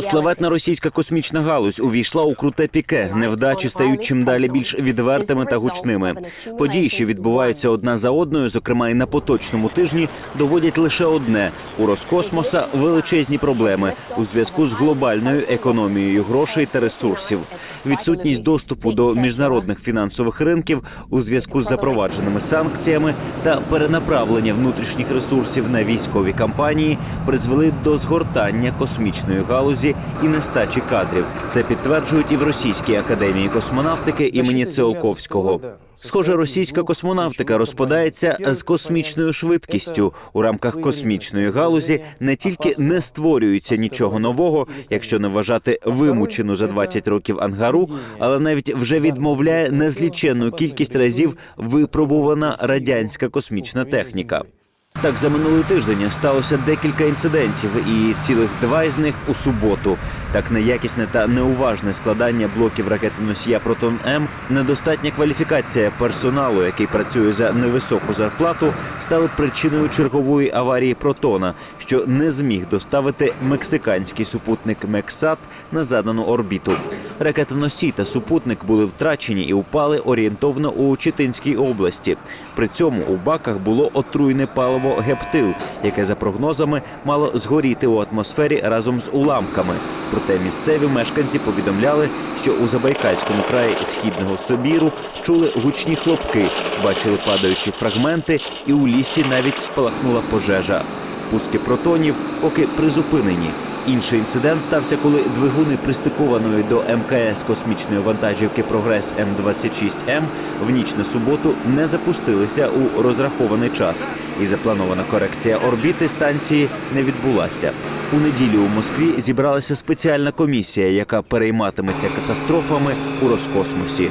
Славетна російська космічна галузь увійшла у круте піке. Невдачі стають чим далі більш відвертими та гучними. Події, що відбуваються одна за одною, зокрема і на поточному тижні, доводять лише одне: у Роскосмоса величезні проблеми у зв'язку з глобальною економією грошей та ресурсів. Відсутність доступу до міжнародних фінансових ринків у зв'язку з запровадженими санкціями та перенаправлення внутрішніх ресурсів на військові кампанії призвели до згортання космічної галузі і нестачі кадрів. Це підтверджують і в Російській академії космонавтики імені Циолковського. Схоже, російська космонавтика розпадається з космічною швидкістю. У рамках космічної галузі не тільки не створюється нічого нового, якщо не вважати вимучену за 20 років ангару, але навіть вже відмовляє незліченну кількість разів випробувана радянська космічна техніка. Так, за минулий тиждень сталося декілька інцидентів, і цілих два із них у суботу. Так неякісне та неуважне складання блоків ракети носія Протон М, недостатня кваліфікація персоналу, який працює за невисоку зарплату, стали причиною чергової аварії Протона, що не зміг доставити мексиканський супутник Мексат на задану орбіту. Ракетоносій та супутник були втрачені і упали орієнтовно у Читинській області. При цьому у баках було отруйне паливо гептил, яке за прогнозами мало згоріти у атмосфері разом з уламками. Проте місцеві мешканці повідомляли, що у Забайкальському краї східного Собіру чули гучні хлопки, бачили падаючі фрагменти, і у лісі навіть спалахнула пожежа. Пуски протонів поки призупинені. Інший інцидент стався, коли двигуни пристикованої до МКС космічної вантажівки Прогрес М26М в ніч на суботу не запустилися у розрахований час, і запланована корекція орбіти станції не відбулася. У неділю у Москві зібралася спеціальна комісія, яка перейматиметься катастрофами у Роскосмосі.